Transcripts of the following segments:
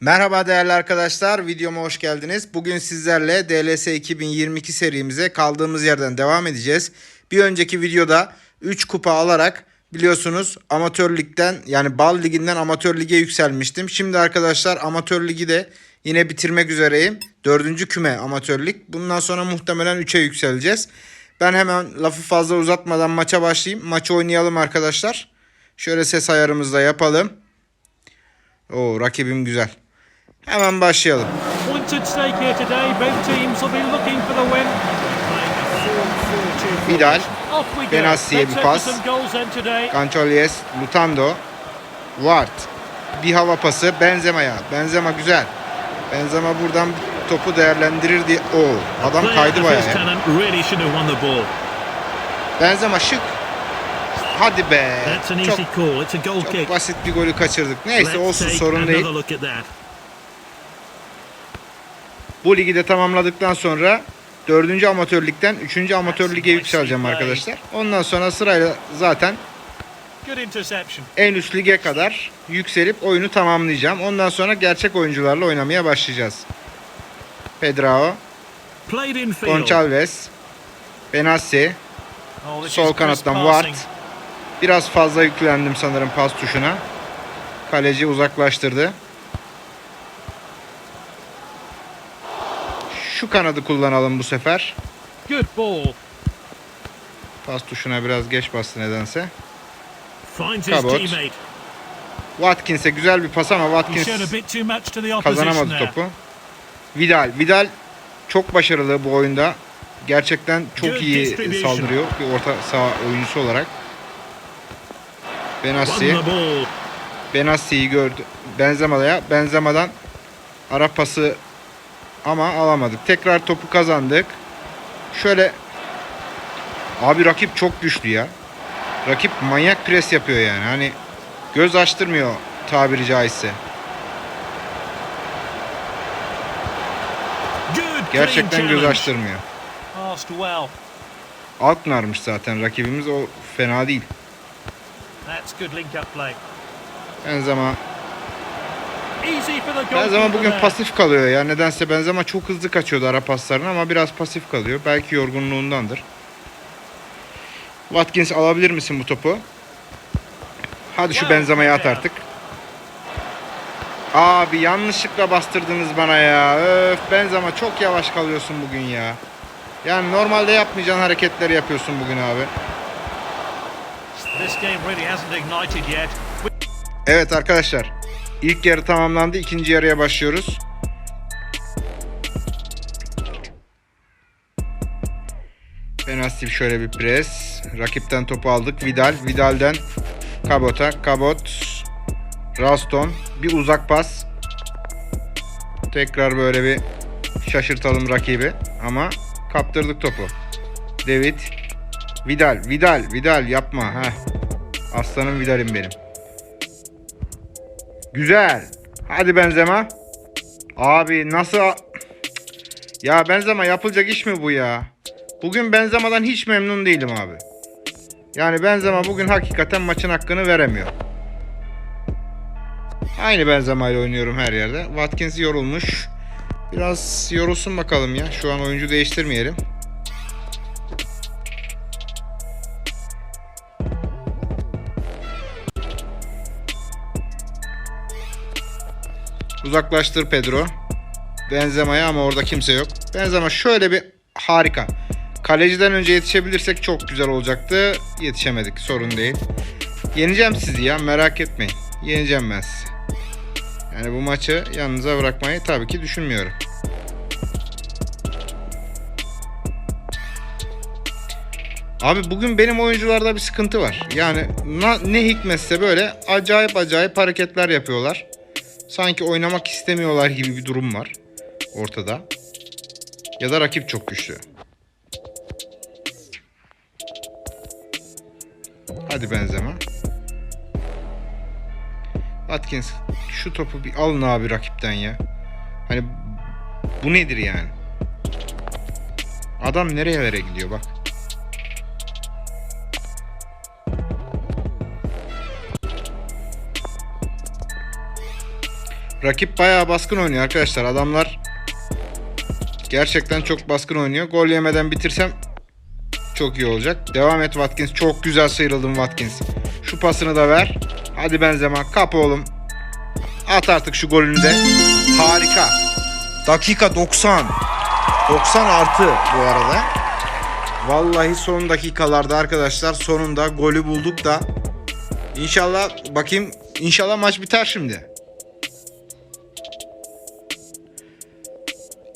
Merhaba değerli arkadaşlar, videoma hoş geldiniz. Bugün sizlerle DLS 2022 serimize kaldığımız yerden devam edeceğiz. Bir önceki videoda 3 kupa alarak biliyorsunuz amatör ligden yani bal liginden amatör lige yükselmiştim. Şimdi arkadaşlar amatör ligi de yine bitirmek üzereyim. Dördüncü küme amatör lig. Bundan sonra muhtemelen 3'e yükseleceğiz. Ben hemen lafı fazla uzatmadan maça başlayayım. Maçı oynayalım arkadaşlar. Şöyle ses ayarımızı da yapalım. Oo rakibim güzel. Hemen başlayalım. Vidal. Benassi'ye bir pas. Cancholes, Lutando, Ward. Bir hava pası Benzema'ya. Benzema güzel. Benzema buradan topu değerlendirir diye. Oo, adam kaydı bayağı. Benzema şık. Hadi be. Çok, çok basit bir golü kaçırdık. Neyse olsun sorun değil. Bu ligi de tamamladıktan sonra 4. amatör ligden 3. amatör lige yükseleceğim arkadaşlar. Ondan sonra sırayla zaten en üst lige kadar yükselip oyunu tamamlayacağım. Ondan sonra gerçek oyuncularla oynamaya başlayacağız. Pedrao. Gonçalves, Benassi, Oh, sol kanattan. Ward. Biraz fazla yüklendim sanırım pas tuşuna. Kaleci uzaklaştırdı. Şu kanadı kullanalım bu sefer. Good ball. Pas tuşuna biraz geç bastı nedense. Cabot. teammate. Watkins'e güzel bir pas ama Watkins kazanamadı topu. Vidal. Vidal çok başarılı bu oyunda. Gerçekten çok iyi saldırıyor bir orta saha oyuncusu olarak. Benassi. Benassi'yi gördü. Benzema'ya. Benzema'dan ara pası ama alamadık. Tekrar topu kazandık. Şöyle abi rakip çok güçlü ya. Rakip manyak pres yapıyor yani. Hani göz açtırmıyor tabiri caizse. Gerçekten göz açtırmıyor. Alkmaar'mış zaten rakibimiz. O fena değil. Benzema Benzema bugün pasif kalıyor ya. Nedense Benzema çok hızlı kaçıyordu ara paslarına ama biraz pasif kalıyor. Belki yorgunluğundandır. Watkins alabilir misin bu topu? Hadi şu Benzema'yı at artık. Abi yanlışlıkla bastırdınız bana ya. Öf Benzema çok yavaş kalıyorsun bugün ya. Yani normalde yapmayacağın hareketleri yapıyorsun bugün abi. Evet arkadaşlar. İlk yarı tamamlandı. İkinci yarıya başlıyoruz. Penaltı şöyle bir pres. Rakipten topu aldık. Vidal. Vidal'den Cabot'a. Cabot. Raston. Bir uzak pas. Tekrar böyle bir şaşırtalım rakibi. Ama kaptırdık topu. David. Vidal. Vidal. Vidal yapma. Heh. Aslanım Vidal'im benim. Güzel. Hadi Benzema. Abi nasıl... Ya Benzema yapılacak iş mi bu ya? Bugün Benzema'dan hiç memnun değilim abi. Yani Benzema bugün hakikaten maçın hakkını veremiyor. Aynı Benzema ile oynuyorum her yerde. Watkins yorulmuş. Biraz yorulsun bakalım ya. Şu an oyuncu değiştirmeyelim. Uzaklaştır Pedro. Benzema'ya ama orada kimse yok. Benzema şöyle bir harika. Kaleciden önce yetişebilirsek çok güzel olacaktı. Yetişemedik sorun değil. Yeneceğim sizi ya merak etmeyin. Yeneceğim ben sizi. Yani bu maçı yanınıza bırakmayı tabii ki düşünmüyorum. Abi bugün benim oyuncularda bir sıkıntı var. Yani ne hikmetse böyle acayip acayip hareketler yapıyorlar. Sanki oynamak istemiyorlar gibi bir durum var ortada. Ya da rakip çok güçlü. Hadi Benzema. Watkins şu topu bir alın abi rakipten ya. Hani bu nedir yani? Adam nereye vere gidiyor bak. Rakip bayağı baskın oynuyor arkadaşlar. Adamlar gerçekten çok baskın oynuyor. Gol yemeden bitirsem çok iyi olacak. Devam et Watkins. Çok güzel sıyrıldın Watkins. Şu pasını da ver. Hadi Benzema kap oğlum. At artık şu golünü de. Harika. Dakika 90. 90 artı bu arada. Vallahi son dakikalarda arkadaşlar sonunda golü bulduk da İnşallah bakayım inşallah maç biter şimdi.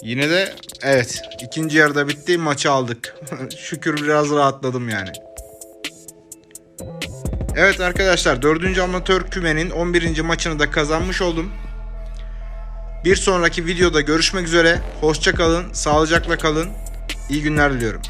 Yine de evet ikinci yarıda bitti maçı aldık. Şükür biraz rahatladım yani. Evet arkadaşlar 4. amatör kümenin 11. maçını da kazanmış oldum. Bir sonraki videoda görüşmek üzere. Hoşça kalın, sağlıcakla kalın. İyi günler diliyorum.